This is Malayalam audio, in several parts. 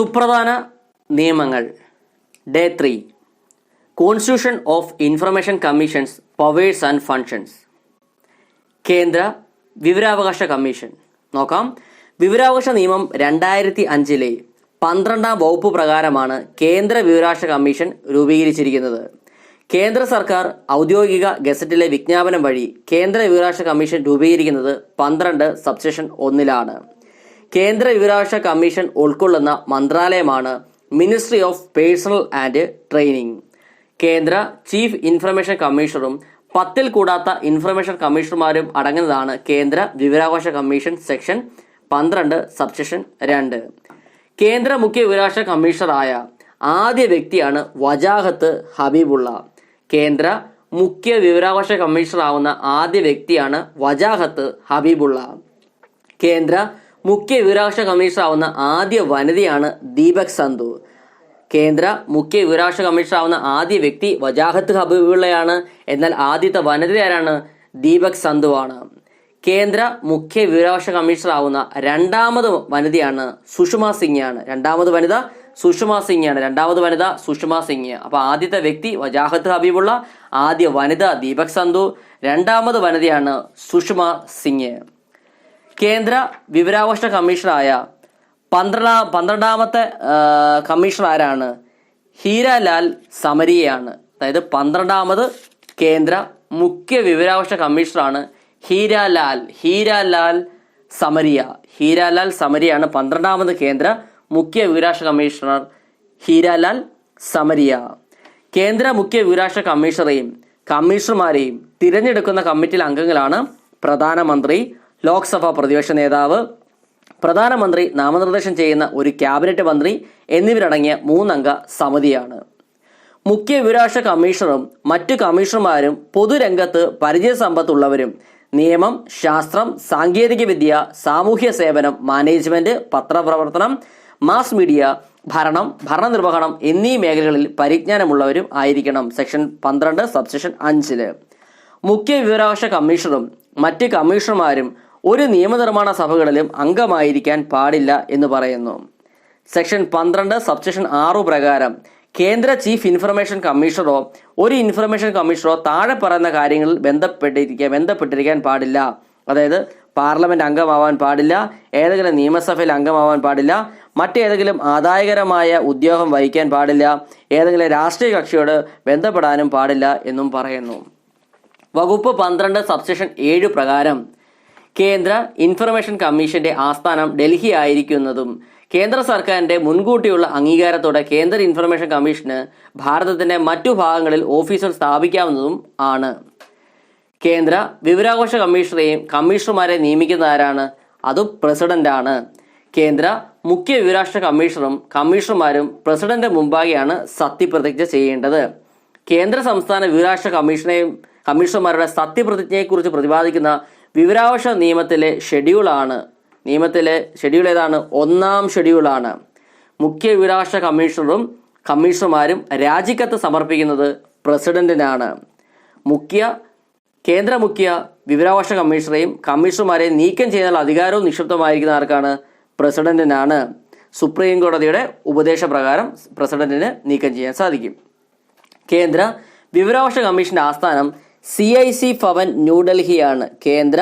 സുപ്രധാന നിയമങ്ങൾ. Day three constitution of information commissions powers and functions കേന്ദ്ര വിവരാവകാശ കമ്മീഷൻ. നോക്കാം. വിവരാവകാശ നിയമം രണ്ടായിരത്തി അഞ്ചിലെ പന്ത്രണ്ടാം വകുപ്പ് പ്രകാരമാണ് കേന്ദ്ര വിവരാവകാശ കമ്മീഷൻ രൂപീകരിച്ചിരിക്കുന്നത്. കേന്ദ്ര സർക്കാർ ഔദ്യോഗിക ഗസറ്റിലെ വിജ്ഞാപനം വഴി കേന്ദ്ര വിവരാവകാശ കമ്മീഷൻ രൂപീകരിക്കുന്നത് പന്ത്രണ്ട് സബ്സെഷൻ ഒന്നിലാണ്. കേന്ദ്ര വിവരാവകാശ കമ്മീഷൻ ഉൾക്കൊള്ളുന്ന മന്ത്രാലയമാണ് ministry of personnel and training കേന്ദ്ര ചീഫ് ഇൻഫർമേഷൻ കമ്മീഷണറും പത്തിൽ കൂടാത്ത ഇൻഫർമേഷൻ കമ്മീഷണർമാരും അടങ്ങുന്നതാണ് കേന്ദ്ര വിവരാവകാശ കമ്മീഷൻ സെക്ഷൻ പന്ത്രണ്ട് സബ്സെക്ഷൻ രണ്ട്. കേന്ദ്ര മുഖ്യ വിവരാവകാശ കമ്മീഷണറായ ആദ്യ വ്യക്തിയാണ് വജാഹത്ത് ഹബീബുള്ള. കേന്ദ്ര മുഖ്യ വിവരാവകാശ കമ്മീഷണറാവുന്ന ആദ്യ വ്യക്തിയാണ് വജാഹത്ത് ഹബീബുള്ള. കേന്ദ്ര മുഖ്യ വിവരാവകാശ കമ്മീഷണറാവുന്ന ആദ്യ വനിതയാണ് ദീപക് സന്ധു കേന്ദ്ര മുഖ്യ വിവരാവകാശ കമ്മീഷണറാവുന്ന ആദ്യ വ്യക്തി വജാഹത്ത് ഹബീബുള്ളയാണ്. എന്നാൽ ആദ്യത്തെ വനിത ആരാണ് ദീപക് സന്ധുവാണ് കേന്ദ്ര മുഖ്യ വിവരാവകാശ കമ്മീഷണറാവുന്ന രണ്ടാമത് വനിതയാണ് സുഷമ സിംഗ് ആണ് രണ്ടാമത് വനിത സുഷമ സിംഗ് ആണ് രണ്ടാമത് വനിത സുഷമ സിംഗ്. അപ്പൊ ആദ്യത്തെ വ്യക്തി വജാഹത്ത് ഹബീബുള്ള ആദ്യ വനിത ദീപക് സന്ധു രണ്ടാമത് വനിതയാണ് സുഷമ സിംഗ്. കേന്ദ്ര വിവരാവകാശ കമ്മീഷണറായ പന്ത്രണ്ടാം പന്ത്രണ്ടാമത്തെ കമ്മീഷണർ ആരാണ് ഹീരാലാൽ സമരിയയാണ്. അതായത് പന്ത്രണ്ടാമത് കേന്ദ്ര മുഖ്യ വിവരാവകാശ കമ്മീഷണറാണ് ഹീരാലാൽ. ഹീരാലാൽ സമരിയ. ഹീരാലാൽ സമരിയാണ് പന്ത്രണ്ടാമത് കേന്ദ്ര മുഖ്യ വിവരാവകാശ കമ്മീഷണർ ഹീരാലാൽ സമരിയ. കേന്ദ്ര മുഖ്യ വിവരാവകാശ കമ്മീഷണറെയും കമ്മീഷണർമാരെയും തിരഞ്ഞെടുക്കുന്ന കമ്മിറ്റിയിലെ അംഗങ്ങളാണ് പ്രധാനമന്ത്രി ലോക്സഭാ പ്രതിപക്ഷ നേതാവ് പ്രധാനമന്ത്രി നാമനിർദ്ദേശം ചെയ്യുന്ന ഒരു ക്യാബിനറ്റ് മന്ത്രി എന്നിവരടങ്ങിയ മൂന്നംഗ സമിതിയാണ്. മുഖ്യ വിവരാവകാശ കമ്മീഷണറും മറ്റു കമ്മീഷണർമാരും പൊതുരംഗത്ത് പരിചയസമ്പത്തുള്ളവരും നിയമം ശാസ്ത്രം സാങ്കേതികവിദ്യ സാമൂഹ്യ സേവനം മാനേജ്മെന്റ് പത്രപ്രവർത്തനം മാസ് മീഡിയ ഭരണം ഭരണനിർവഹണം എന്നീ മേഖലകളിൽ പരിജ്ഞാനമുള്ളവരും ആയിരിക്കണം. സെക്ഷൻ പന്ത്രണ്ട് സബ്സെക്ഷൻ അഞ്ചിൽ. മുഖ്യ വിവരാവകാശ കമ്മീഷണറും മറ്റ് കമ്മീഷണർമാരും ഒരു നിയമനിർമ്മാണ സഭകളിലും അംഗമായിരിക്കാൻ പാടില്ല എന്ന് പറയുന്നു. സെക്ഷൻ പന്ത്രണ്ട് സബ്സെക്ഷൻ ആറു പ്രകാരം കേന്ദ്ര ചീഫ് ഇൻഫർമേഷൻ കമ്മീഷണറോ ഒരു ഇൻഫർമേഷൻ കമ്മീഷണറോ താഴെ പറയുന്ന കാര്യങ്ങളിൽ ബന്ധപ്പെട്ടിരിക്കാൻ ബന്ധപ്പെട്ടിരിക്കാൻ പാടില്ല. അതായത് പാർലമെന്റ് അംഗമാവാൻ പാടില്ല ഏതെങ്കിലും നിയമസഭയിൽ അംഗമാവാൻ പാടില്ല മറ്റേതെങ്കിലും ആദായകരമായ ഉദ്യോഗം വഹിക്കാൻ പാടില്ല ഏതെങ്കിലും രാഷ്ട്രീയ കക്ഷിയോട് ബന്ധപ്പെടാനും പാടില്ല എന്നും പറയുന്നു. വകുപ്പ് പന്ത്രണ്ട് സബ്സെക്ഷൻ ഏഴ് പ്രകാരം കേന്ദ്ര ഇൻഫർമേഷൻ കമ്മീഷന്റെ ആസ്ഥാനം ഡൽഹി ആയിരിക്കുന്നതും കേന്ദ്ര സർക്കാരിന്റെ മുൻകൂട്ടിയുള്ള അംഗീകാരത്തോടെ കേന്ദ്ര ഇൻഫർമേഷൻ കമ്മീഷന് ഭാരതത്തിന്റെ മറ്റു ഭാഗങ്ങളിൽ ഓഫീസുകൾ സ്ഥാപിക്കാവുന്നതും ആണ്. കേന്ദ്ര വിവരാഘോഷ കമ്മീഷണറെയും കമ്മീഷണർമാരെ നിയമിക്കുന്ന ആരാണ് അതും ആണ്. കേന്ദ്ര മുഖ്യ വിവരാഷ്ട്ര കമ്മീഷണറും കമ്മീഷണർമാരും പ്രസിഡന്റ് മുമ്പാകെയാണ് സത്യപ്രതിജ്ഞ ചെയ്യേണ്ടത്. കേന്ദ്ര സംസ്ഥാന വിവരാഷ്ട്ര കമ്മീഷനെയും കമ്മീഷണർമാരുടെ സത്യപ്രതിജ്ഞയെക്കുറിച്ച് പ്രതിപാദിക്കുന്ന വിവരാവകാശ നിയമത്തിലെ ഷെഡ്യൂളാണ്. നിയമത്തിലെ ഷെഡ്യൂൾ ഏതാണ്? ഒന്നാം ഷെഡ്യൂളാണ്. മുഖ്യ വിവരാവകാശ കമ്മീഷണറും കമ്മീഷണർമാരും രാജിക്കത്ത് സമർപ്പിക്കുന്നത് പ്രസിഡന്റിനാണ്. മുഖ്യ കേന്ദ്ര മുഖ്യ വിവരാവകാശ കമ്മീഷണറെയും കമ്മീഷണർമാരെയും നീക്കം ചെയ്യാനുള്ള അധികാരവും നിക്ഷിപ്തമായിരിക്കുന്ന ആർക്കാണ്? പ്രസിഡന്റിനാണ്. സുപ്രീം കോടതിയുടെ ഉപദേശപ്രകാരം പ്രസിഡന്റിന് നീക്കം ചെയ്യാൻ സാധിക്കും. കേന്ദ്ര വിവരാവകാശ കമ്മീഷന്റെ ആസ്ഥാനം സി ഐ സി ഭവൻ ന്യൂഡൽഹിയാണ്. കേന്ദ്ര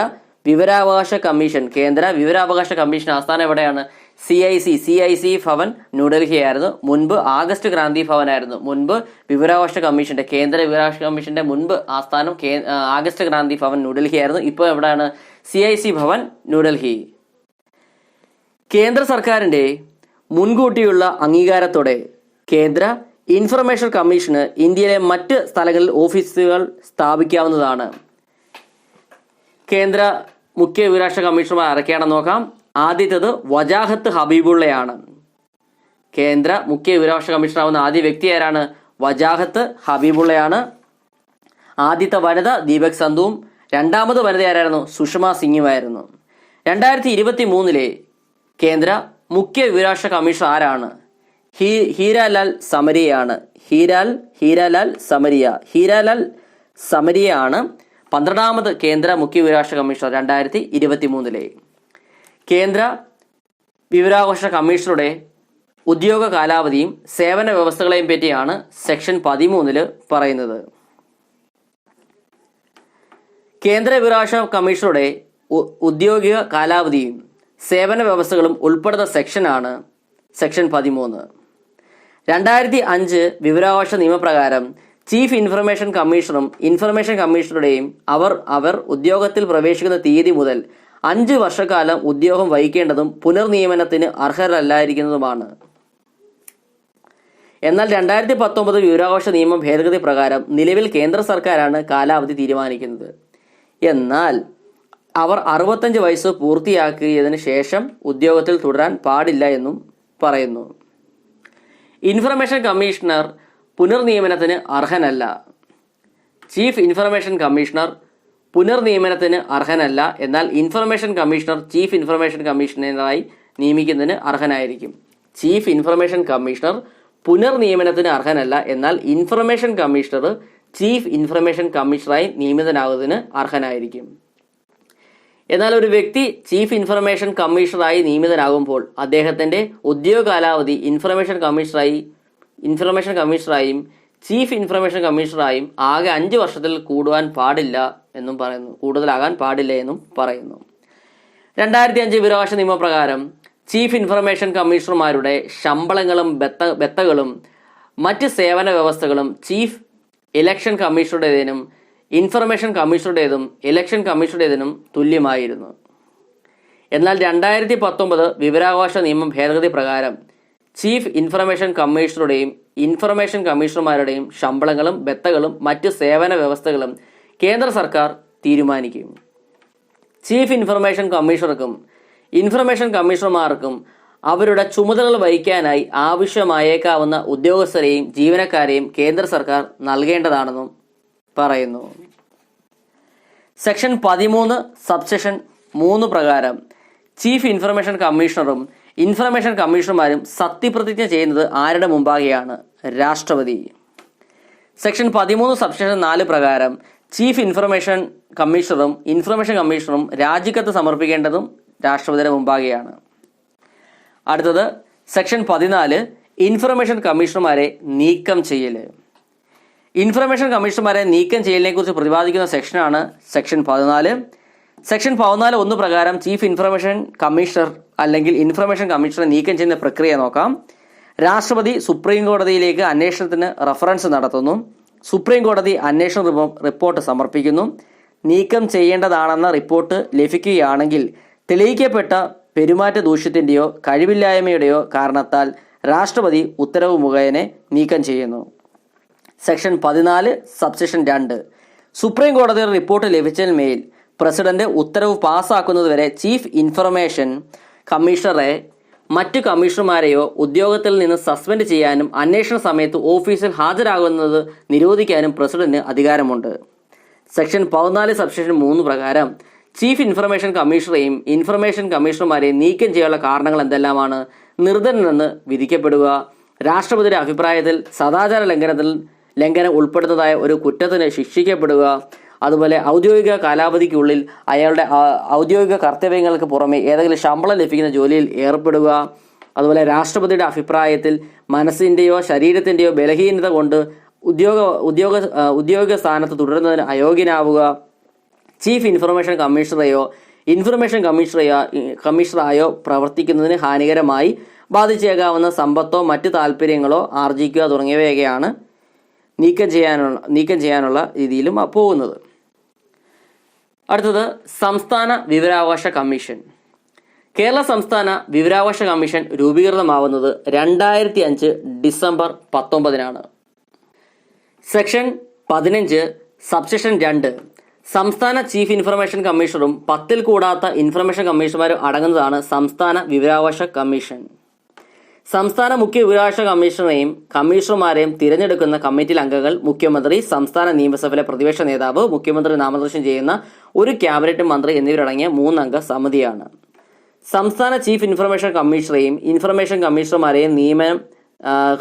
വിവരാവകാശ കമ്മീഷൻ. കേന്ദ്ര വിവരാവകാശ കമ്മീഷൻ ആസ്ഥാനം എവിടെയാണ്? C I C. C I C Bhavan New Delhi ആയിരുന്നു മുൻപ് ആഗസ്റ്റ് ക്രാന്തി ഭവൻ ആയിരുന്നു മുൻപ് വിവരാവകാശ കമ്മീഷന്റെ കേന്ദ്ര വിവരാവകാശ കമ്മീഷന്റെ മുൻപ് ആസ്ഥാനം ആഗസ്റ്റ് ക്രാന്തി ഭവൻ ന്യൂഡൽഹി ആയിരുന്നു ഇപ്പോൾ എവിടെയാണ്? C I C Bhavan New Delhi. കേന്ദ്ര സർക്കാരിന്റെ മുൻകൂട്ടിയുള്ള അംഗീകാരത്തോടെ കേന്ദ്ര ഇൻഫർമേഷൻ കമ്മീഷന് ഇന്ത്യയിലെ മറ്റ് സ്ഥലങ്ങളിൽ ഓഫീസുകൾ സ്ഥാപിക്കാവുന്നതാണ്. കേന്ദ്ര മുഖ്യ വിവരാഷ്ട്ര കമ്മീഷണർമാർ ആരൊക്കെയാണെന്ന് നോക്കാം. ആദ്യത്തേത് വജാഹത്ത് ഹബീബുള്ളയാണ്. കേന്ദ്ര മുഖ്യ വിവരാഷ്ട്ര കമ്മീഷണർ ആവുന്ന ആദ്യ വ്യക്തി ആരാണ്? വജാഹത്ത് ഹബീബുള്ളയാണ്. ആദ്യത്തെ വനിത ദീപക് സന്ധുവും രണ്ടാമത് വനിത ആരായിരുന്നു? സുഷമ സിംഗുമായിരുന്നു. രണ്ടായിരത്തി ഇരുപത്തി മൂന്നിലെ കേന്ദ്ര മുഖ്യ വിവരാഷ്ട്ര കമ്മീഷണർ ആരാണ്? ഹീ ഹീരാലാൽ സമരിയാണ് ഹീരാൽ ഹീരാലാൽ സമരിയ. ഹീരാലാൽ സമരിയാണ് പന്ത്രണ്ടാമത് കേന്ദ്ര മുഖ്യ വിവരാവകാശ കമ്മീഷണർ രണ്ടായിരത്തി ഇരുപത്തി മൂന്നിലെ കേന്ദ്ര വിവരാവകാശ കമ്മീഷണറുടെ ഉദ്യോഗ കാലാവധിയും സേവന വ്യവസ്ഥകളെയും പറ്റിയാണ് സെക്ഷൻ പതിമൂന്നിൽ പറയുന്നത്. കേന്ദ്ര വിവരാവകാശ കമ്മീഷണറുടെ ഉദ്യോഗിക കാലാവധിയും സേവന വ്യവസ്ഥകളും ഉൾപ്പെടുന്ന സെക്ഷനാണ് സെക്ഷൻ പതിമൂന്ന്. രണ്ടായിരത്തി അഞ്ച് വിവരാവകാശ നിയമപ്രകാരം ചീഫ് ഇൻഫർമേഷൻ കമ്മീഷണറും ഇൻഫർമേഷൻ കമ്മീഷണറുടെയും അവർ അവർ ഉദ്യോഗത്തിൽ പ്രവേശിക്കുന്ന തീയതി മുതൽ അഞ്ച് വർഷക്കാലം ഉദ്യോഗം വഹിക്കേണ്ടതും പുനർനിയമനത്തിന് അർഹരല്ലായിരിക്കുന്നതുമാണ്. എന്നാൽ രണ്ടായിരത്തി പത്തൊമ്പത് വിവരാവകാശ നിയമ ഭേദഗതി പ്രകാരം നിലവിൽ കേന്ദ്ര സർക്കാരാണ് കാലാവധി തീരുമാനിക്കുന്നത്. എന്നാൽ അവർ അറുപത്തഞ്ച് വയസ്സ് പൂർത്തിയാക്കിയതിന് ശേഷം ഉദ്യോഗത്തിൽ തുടരാൻ പാടില്ല എന്നും പറയുന്നു. ഇൻഫർമേഷൻ കമ്മീഷണർ പുനർനിയമനത്തിന് അർഹനല്ല. ചീഫ് ഇൻഫർമേഷൻ കമ്മീഷണർ പുനർനിയമനത്തിന് അർഹനല്ല. എന്നാൽ ഇൻഫർമേഷൻ കമ്മീഷണർ ചീഫ് ഇൻഫർമേഷൻ കമ്മീഷണറായി നിയമിക്കുന്നതിന് അർഹനായിരിക്കും. ചീഫ് ഇൻഫർമേഷൻ കമ്മീഷണർ പുനർനിയമനത്തിന് അർഹനല്ല. എന്നാൽ ഇൻഫർമേഷൻ കമ്മീഷണർ ചീഫ് ഇൻഫർമേഷൻ കമ്മീഷണറായി നിയമിതനാകുന്നതിന് അർഹനായിരിക്കും. എന്നാൽ ഒരു വ്യക്തി ചീഫ് ഇൻഫർമേഷൻ കമ്മീഷണറായി നിയമിതനാകുമ്പോൾ അദ്ദേഹത്തിന്റെ ഉദ്യോഗ കാലാവധി ഇൻഫർമേഷൻ കമ്മീഷണറായി ഇൻഫർമേഷൻ കമ്മീഷണറായും ചീഫ് ഇൻഫർമേഷൻ കമ്മീഷണറായും ആകെ അഞ്ച് വർഷത്തിൽ കൂടുവാൻ പാടില്ല എന്നും പറയുന്നു. കൂടുതലാകാൻ പാടില്ല എന്നും പറയുന്നു. രണ്ടായിരത്തി അഞ്ച് വിവരാവകാശ നിയമപ്രകാരം ചീഫ് ഇൻഫർമേഷൻ കമ്മീഷണർമാരുടെ ശമ്പളങ്ങളും ബത്ത ബത്തകളും മറ്റ് സേവന വ്യവസ്ഥകളും ചീഫ് ഇലക്ഷൻ കമ്മീഷണറുടേതിനും ഇൻഫർമേഷൻ കമ്മീഷണറുടേതും ഇലക്ഷൻ കമ്മീഷണറുടേതിനും തുല്യമായിരുന്നു. എന്നാൽ രണ്ടായിരത്തി പത്തൊമ്പത് വിവരാവകാശ നിയമം ഭേദഗതി പ്രകാരം ചീഫ് ഇൻഫർമേഷൻ കമ്മീഷണറുടെയും ഇൻഫർമേഷൻ കമ്മീഷണർമാരുടെയും ശമ്പളങ്ങളും ബത്തകളും മറ്റ് സേവന വ്യവസ്ഥകളും കേന്ദ്ര സർക്കാർ തീരുമാനിക്കും. ചീഫ് ഇൻഫർമേഷൻ കമ്മീഷണർക്കും ഇൻഫർമേഷൻ കമ്മീഷണർമാർക്കും അവരുടെ ചുമതലകൾ വഹിക്കാനായി ആവശ്യമായേക്കാവുന്ന ഉദ്യോഗസ്ഥരെയും ജീവനക്കാരെയും കേന്ദ്ര സർക്കാർ നൽകേണ്ടതാണെന്നും പറയുന്നു. സെക്ഷൻ പതിമൂന്ന് സബ്സെക്ഷൻ മൂന്ന് പ്രകാരം ചീഫ് ഇൻഫർമേഷൻ കമ്മീഷണറും ഇൻഫർമേഷൻ കമ്മീഷണർമാരും സത്യപ്രതിജ്ഞ ചെയ്യുന്നത് ആരുടെ മുമ്പാകെയാണ്? രാഷ്ട്രപതി. സെക്ഷൻ പതിമൂന്ന് സബ്സെക്ഷൻ നാല് പ്രകാരം ചീഫ് ഇൻഫർമേഷൻ കമ്മീഷണറും ഇൻഫർമേഷൻ കമ്മീഷണറും രാജിക്കത്ത് സമർപ്പിക്കേണ്ടതും രാഷ്ട്രപതിയുടെ മുമ്പാകെയാണ്. അടുത്തത് സെക്ഷൻ പതിനാല് ഇൻഫർമേഷൻ കമ്മീഷണർമാരെ നീക്കം ചെയ്യൽ. ഇൻഫർമേഷൻ കമ്മീഷണർമാരെ നീക്കം ചെയ്യലിനെ കുറിച്ച് പ്രതിപാദിക്കുന്ന സെക്ഷനാണ് സെക്ഷൻ പതിനാല്. സെക്ഷൻ പതിനാല് ഒന്ന് പ്രകാരം ചീഫ് ഇൻഫർമേഷൻ കമ്മീഷണർ അല്ലെങ്കിൽ ഇൻഫർമേഷൻ കമ്മീഷണർ നീക്കം ചെയ്യുന്ന പ്രക്രിയ നോക്കാം. രാഷ്ട്രപതി സുപ്രീം കോടതിയിലേക്ക് അന്വേഷണത്തിന് റഫറൻസ് നടത്തുന്നു. സുപ്രീം കോടതി അന്വേഷണ റിപ്പോർട്ട് സമർപ്പിക്കുന്നു. നീക്കം ചെയ്യേണ്ടതാണെന്ന റിപ്പോർട്ട് ലഭിക്കുകയാണെങ്കിൽ തെളിയിക്കപ്പെട്ട പെരുമാറ്റ ദൂഷ്യത്തിന്റെയോ കഴിവില്ലായ്മയുടെയോ കാരണത്താൽ രാഷ്ട്രപതി ഉത്തരവ് മുഖേന നീക്കം ചെയ്യുന്നു. സെക്ഷൻ പതിനാല് സബ്സെക്ഷൻ രണ്ട്. സുപ്രീം കോടതിയുടെ റിപ്പോർട്ട് ലഭിച്ചതിന്മേൽ പ്രസിഡന്റ് ഉത്തരവ് പാസ്സാക്കുന്നതുവരെ ചീഫ് ഇൻഫർമേഷൻ കമ്മീഷണറെ മറ്റു കമ്മീഷണർമാരെയോ ഉദ്യോഗത്തിൽ നിന്ന് സസ്പെൻഡ് ചെയ്യാനും അന്വേഷണ സമയത്ത് ഓഫീസിൽ ഹാജരാകുന്നത് നിരോധിക്കാനും പ്രസിഡന്റിന് അധികാരമുണ്ട്. സെക്ഷൻ പതിനാല് സബ്സെക്ഷൻ മൂന്ന് പ്രകാരം ചീഫ് ഇൻഫർമേഷൻ കമ്മീഷണറെയും ഇൻഫർമേഷൻ കമ്മീഷണർമാരെയും നീക്കം ചെയ്യാനുള്ള കാരണങ്ങൾ എന്തെല്ലാമാണ്? നിർധനനെന്ന് വിധിക്കപ്പെടുക. രാഷ്ട്രപതിയുടെ അഭിപ്രായത്തിൽ സദാചാര ലംഘനത്തിൽ ലംഘനം ഉൾപ്പെടുന്നതായ ഒരു കുറ്റത്തിന് ശിക്ഷിക്കപ്പെടുക. അതുപോലെ ഔദ്യോഗിക കാലാവധിക്കുള്ളിൽ അയാളുടെ ഔദ്യോഗിക കർത്തവ്യങ്ങൾക്ക് പുറമെ ഏതെങ്കിലും ശമ്പളം ലഭിക്കുന്ന ജോലിയിൽ ഏർപ്പെടുക. അതുപോലെ രാഷ്ട്രപതിയുടെ അഭിപ്രായത്തിൽ മനസ്സിന്റെയോ ശരീരത്തിന്റെയോ ബലഹീനത കൊണ്ട് ഉദ്യോഗ ഉദ്യോഗ ഉദ്യോഗിക സ്ഥാനത്ത് തുടരുന്നതിന് അയോഗ്യനാവുക. ചീഫ് ഇൻഫർമേഷൻ കമ്മീഷണറെയോ ഇൻഫർമേഷൻ കമ്മീഷണറെയോ കമ്മീഷണറായോ പ്രവർത്തിക്കുന്നതിന് ഹാനികരമായി ബാധിച്ചേക്കാവുന്ന സമ്പത്തോ മറ്റ് താല്പര്യങ്ങളോ ആർജിക്കുക തുടങ്ങിയവയൊക്കെയാണ് നീക്കം ചെയ്യാനുള്ള നീക്കം ചെയ്യാനുള്ള രീതിയിലും പോകുന്നത്. അടുത്തത് സംസ്ഥാന വിവരാവകാശ കമ്മീഷൻ. കേരള സംസ്ഥാന വിവരാവകാശ കമ്മീഷൻ രൂപീകൃതമാവുന്നത് രണ്ടായിരത്തി അഞ്ച് ഡിസംബർ പത്തൊമ്പതിനാണ്. സെക്ഷൻ പതിനഞ്ച് സബ്സെക്ഷൻ രണ്ട് സംസ്ഥാന ചീഫ് ഇൻഫർമേഷൻ കമ്മീഷണറും പത്തിൽ കൂടാത്ത ഇൻഫർമേഷൻ കമ്മീഷണർമാരും അടങ്ങുന്നതാണ് സംസ്ഥാന വിവരാവകാശ കമ്മീഷൻ. സംസ്ഥാന മുഖ്യ വിവരാവകാശ കമ്മീഷണറെയും കമ്മീഷണർമാരെയും തിരഞ്ഞെടുക്കുന്ന കമ്മിറ്റിയിൽ അംഗങ്ങൾ മുഖ്യമന്ത്രി സംസ്ഥാന നിയമസഭയിലെ പ്രതിപക്ഷ നേതാവ് മുഖ്യമന്ത്രി നാമനിർദ്ദേശം ചെയ്യുന്ന ഒരു ക്യാബിനറ്റ് മന്ത്രി എന്നിവരടങ്ങിയ മൂന്നംഗ സമിതിയാണ്. സംസ്ഥാന ചീഫ് ഇൻഫർമേഷൻ കമ്മീഷണറെയും ഇൻഫർമേഷൻ കമ്മീഷണർമാരെയും നിയമനം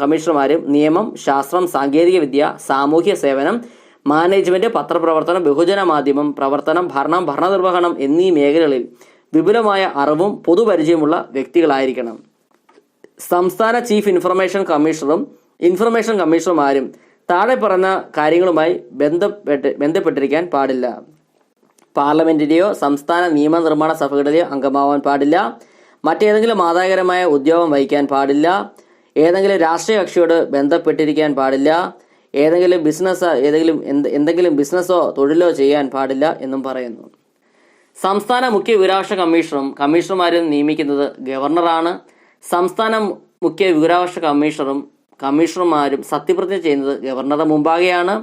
കമ്മീഷണർമാരും നിയമം ശാസ്ത്രം സാങ്കേതികവിദ്യ സാമൂഹ്യ സേവനം മാനേജ്മെന്റ് പത്രപ്രവർത്തനം ബഹുജന മാധ്യമം പ്രവർത്തനം ഭരണം ഭരണനിർവഹണം എന്നീ മേഖലകളിൽ വിപുലമായ അറിവും പൊതുപരിചയമുള്ള വ്യക്തികളായിരിക്കണം. സംസ്ഥാന ചീഫ് ഇൻഫർമേഷൻ കമ്മീഷണറും ഇൻഫർമേഷൻ കമ്മീഷണർമാരും താഴെ പറഞ്ഞ കാര്യങ്ങളുമായി ബന്ധപ്പെട്ട് ബന്ധപ്പെട്ടിരിക്കാൻ പാടില്ല. പാർലമെന്റിന്റെയോ സംസ്ഥാന നിയമനിർമ്മാണ സഭകളുടെയോ അംഗമാവാൻ പാടില്ല. മറ്റേതെങ്കിലും ആദായകരമായ ഉദ്യോഗം വഹിക്കാൻ പാടില്ല. ഏതെങ്കിലും രാഷ്ട്രീയ കക്ഷിയോട് ബന്ധപ്പെട്ടിരിക്കാൻ പാടില്ല. ഏതെങ്കിലും ബിസിനസ് ഏതെങ്കിലും എന്ത് എന്തെങ്കിലും ബിസിനസ്സോ തൊഴിലോ ചെയ്യാൻ പാടില്ല എന്നും പറയുന്നു. സംസ്ഥാന മുഖ്യ വിവരാവകാശ കമ്മീഷണറും കമ്മീഷണർമാരും നിയമിക്കുന്നത് ഗവർണറാണ്. സംസ്ഥാന മുഖ്യ വിവരാവകാശ കമ്മീഷണറും കമ്മീഷണർമാരും സത്യപ്രതിജ്ഞ ചെയ്യുന്നത് ഗവർണറുടെ മുമ്പാകെയാണ്.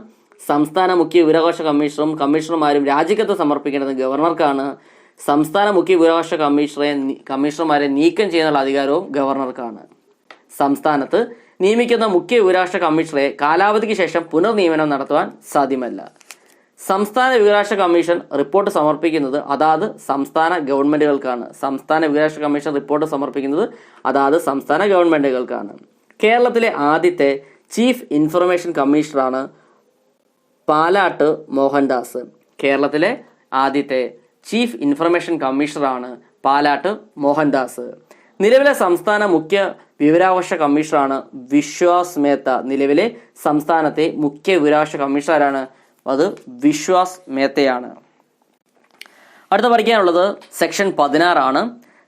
സംസ്ഥാന മുഖ്യ വിവരാവകാശ കമ്മീഷണറും കമ്മീഷണർമാരും രാജിക്കത്ത് സമർപ്പിക്കേണ്ടത് ഗവർണർക്കാണ്. സംസ്ഥാന മുഖ്യ വിവരാവകാശ കമ്മീഷണറെ കമ്മീഷണർമാരെ നീക്കം ചെയ്യാനുള്ള അധികാരവും ഗവർണർക്കാണ്. സംസ്ഥാനത്ത് നിയമിക്കുന്ന മുഖ്യ വിവരാവകാശ കമ്മീഷണറെ കാലാവധിക്ക് ശേഷം പുനർനിയമനം നടത്തുവാൻ സാധ്യമല്ല. സംസ്ഥാന വിവരാവകാശ കമ്മീഷൻ റിപ്പോർട്ട് സമർപ്പിക്കുന്നത് അതാത് സംസ്ഥാന ഗവൺമെന്റുകൾക്കാണ്. സംസ്ഥാന വിവരാവകാശ കമ്മീഷൻ റിപ്പോർട്ട് സമർപ്പിക്കുന്നത് അതാത് സംസ്ഥാന ഗവൺമെന്റുകൾക്കാണ്. കേരളത്തിലെ ആദ്യത്തെ ചീഫ് ഇൻഫർമേഷൻ കമ്മീഷണറാണ് പാലാട്ട് മോഹൻദാസ്. കേരളത്തിലെ ആദ്യത്തെ ചീഫ് ഇൻഫർമേഷൻ കമ്മീഷണറാണ് പാലാട്ട് മോഹൻദാസ്. നിലവിലെ സംസ്ഥാന മുഖ്യ വിവരാവകാശ കമ്മീഷണറാണ് വിശ്വാസ് മേത്ത. നിലവിലെ സംസ്ഥാനത്തെ മുഖ്യ വിവരാവകാശ കമ്മീഷണറാണ് അത് വിശ്വാസ് മേത്തയാണ്. അടുത്ത പഠിക്കാനുള്ളത് സെക്ഷൻ പതിനാറാണ്.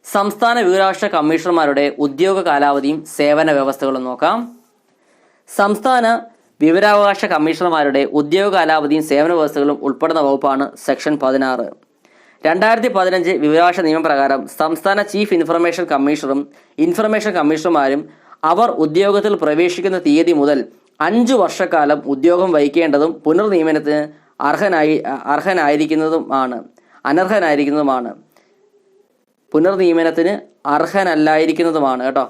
സംസ്ഥാന വിവരാവകാശ കമ്മീഷണർമാരുടെ ഉദ്യോഗ കാലാവധിയും സേവന വ്യവസ്ഥകളും നോക്കാം. സംസ്ഥാന വിവരാവകാശ കമ്മീഷണർമാരുടെ ഉദ്യോഗ കാലാവധിയും സേവന വ്യവസ്ഥകളും ഉൾപ്പെടുന്ന വകുപ്പാണ് സെക്ഷൻ പതിനാറ്. രണ്ടായിരത്തി പതിനഞ്ച് വിവരാവകാശ നിയമപ്രകാരം സംസ്ഥാന ചീഫ് ഇൻഫർമേഷൻ കമ്മീഷണറും ഇൻഫർമേഷൻ കമ്മീഷണർമാരും അവർ ഉദ്യോഗത്തിൽ പ്രവേശിക്കുന്ന തീയതി മുതൽ അഞ്ചു വർഷക്കാലം ഉദ്യോഗം വഹിക്കേണ്ടതും പുനർനിയമനത്തിന് അർഹനായി അർഹനായിരിക്കുന്നതുമാണ് അനർഹനായിരിക്കുന്നതുമാണ്. പുനർനിയമനത്തിന് അർഹനല്ലായിരിക്കുന്നതുമാണ് കേട്ടോ.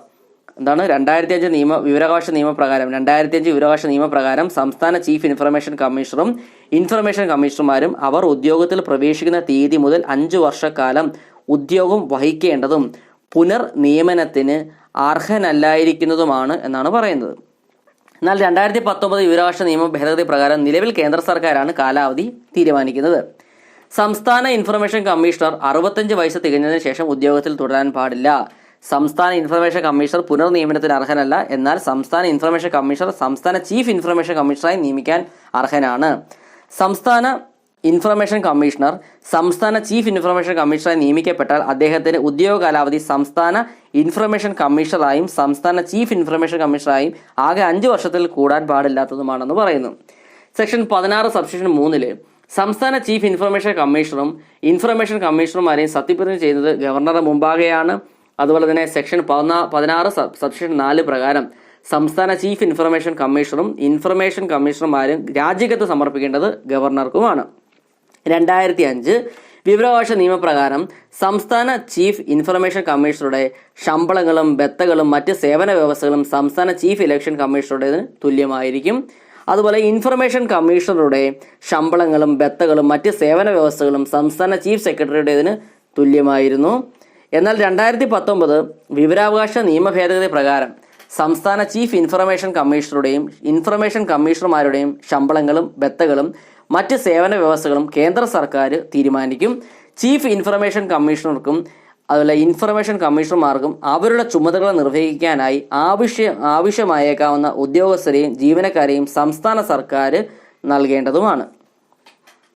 എന്താണ്? രണ്ടായിരത്തി അഞ്ച് നിയമ വിവരാവകാശ നിയമപ്രകാരം രണ്ടായിരത്തി അഞ്ച് വിവരാവകാശ നിയമപ്രകാരം സംസ്ഥാന ചീഫ് ഇൻഫർമേഷൻ കമ്മീഷണറും ഇൻഫർമേഷൻ കമ്മീഷണർമാരും അവർ ഉദ്യോഗത്തിൽ പ്രവേശിക്കുന്ന തീയതി മുതൽ അഞ്ചു വർഷക്കാലം ഉദ്യോഗം വഹിക്കേണ്ടതും പുനർ നിയമനത്തിന് അർഹനല്ലായിരിക്കുന്നതുമാണ് എന്നാണ് പറയുന്നത്. എന്നാൽ രണ്ടായിരത്തി പത്തൊമ്പത് വിവരാവകാശ നിയമ ഭേദഗതി പ്രകാരം നിലവിൽ കേന്ദ്ര സർക്കാരാണ് കാലാവധി തീരുമാനിക്കുന്നത്. സംസ്ഥാന ഇൻഫർമേഷൻ കമ്മീഷണർ അറുപത്തഞ്ച് വയസ്സ് തികഞ്ഞതിന് ശേഷം ഉദ്യോഗത്തിൽ തുടരാൻ പാടില്ല. സംസ്ഥാന ഇൻഫർമേഷൻ കമ്മീഷണർ പുനർനിയമനത്തിന് അർഹനല്ല. എന്നാൽ സംസ്ഥാന ഇൻഫർമേഷൻ കമ്മീഷണർ സംസ്ഥാന ചീഫ് ഇൻഫർമേഷൻ കമ്മീഷണറായി നിയമിക്കാൻ അർഹനാണ്. സംസ്ഥാന ഇൻഫർമേഷൻ കമ്മീഷണർ സംസ്ഥാന ചീഫ് ഇൻഫർമേഷൻ കമ്മീഷണറായി നിയമിക്കപ്പെട്ടാൽ അദ്ദേഹത്തിന് ഉദ്യോഗ കാലാവധി സംസ്ഥാന ഇൻഫർമേഷൻ കമ്മീഷണറായും സംസ്ഥാന ചീഫ് ഇൻഫർമേഷൻ കമ്മീഷണറായും ആകെ അഞ്ച് വർഷത്തിൽ കൂടാൻ പാടില്ലാത്തതുമാണെന്ന് പറയുന്നു. സെക്ഷൻ പതിനാറ് സബ്സെക്ഷൻ മൂന്നിൽ സംസ്ഥാന ചീഫ് ഇൻഫർമേഷൻ കമ്മീഷണറും ഇൻഫർമേഷൻ കമ്മീഷണർമാരെയും സത്യപ്രതിജ്ഞ ചെയ്യുന്നത് ഗവർണറുടെ മുമ്പാകെയാണ്. അതുപോലെ തന്നെ സെക്ഷൻ പതിനാ പതിനാറ് സബ് സബ്സെക്ഷൻ നാല് പ്രകാരം സംസ്ഥാന ചീഫ് ഇൻഫർമേഷൻ കമ്മീഷണറും ഇൻഫർമേഷൻ കമ്മീഷണർമാരും രാജ്യകത്ത് സമർപ്പിക്കേണ്ടത് ഗവർണർക്കുമാണ്. രണ്ടായിരത്തി അഞ്ച് വിവരാവകാശ നിയമപ്രകാരം സംസ്ഥാന ചീഫ് ഇൻഫർമേഷൻ കമ്മീഷണറുടെ ശമ്പളങ്ങളും ബത്തകളും മറ്റ് സേവന വ്യവസ്ഥകളും സംസ്ഥാന ചീഫ് ഇലക്ഷൻ കമ്മീഷണറുടേതിന് തുല്യമായിരിക്കും. അതുപോലെ ഇൻഫർമേഷൻ കമ്മീഷണറുടെ ശമ്പളങ്ങളും ബത്തകളും മറ്റ് സേവന വ്യവസ്ഥകളും സംസ്ഥാന ചീഫ് സെക്രട്ടറിയുടേതിന് തുല്യമായിരുന്നു. എന്നാൽ രണ്ടായിരത്തി പത്തൊമ്പത് വിവരാവകാശ നിയമ ഭേദഗതി പ്രകാരം സംസ്ഥാന ചീഫ് ഇൻഫർമേഷൻ കമ്മീഷണറുടെയും ഇൻഫർമേഷൻ കമ്മീഷണർമാരുടെയും ശമ്പളങ്ങളും ബത്തകളും മറ്റ് സേവന വ്യവസ്ഥകളും കേന്ദ്ര സർക്കാർ തീരുമാനിക്കും. ചീഫ് ഇൻഫർമേഷൻ കമ്മീഷണർക്കും അതുപോലെ ഇൻഫർമേഷൻ കമ്മീഷണർമാർക്കും അവരുടെ ചുമതലകൾ നിർവഹിക്കാനായി ആവശ്യ ആവശ്യമായേക്കാവുന്ന ഉദ്യോഗസ്ഥരെയും ജീവനക്കാരെയും സംസ്ഥാന സർക്കാർ നൽകേണ്ടതുമാണ്.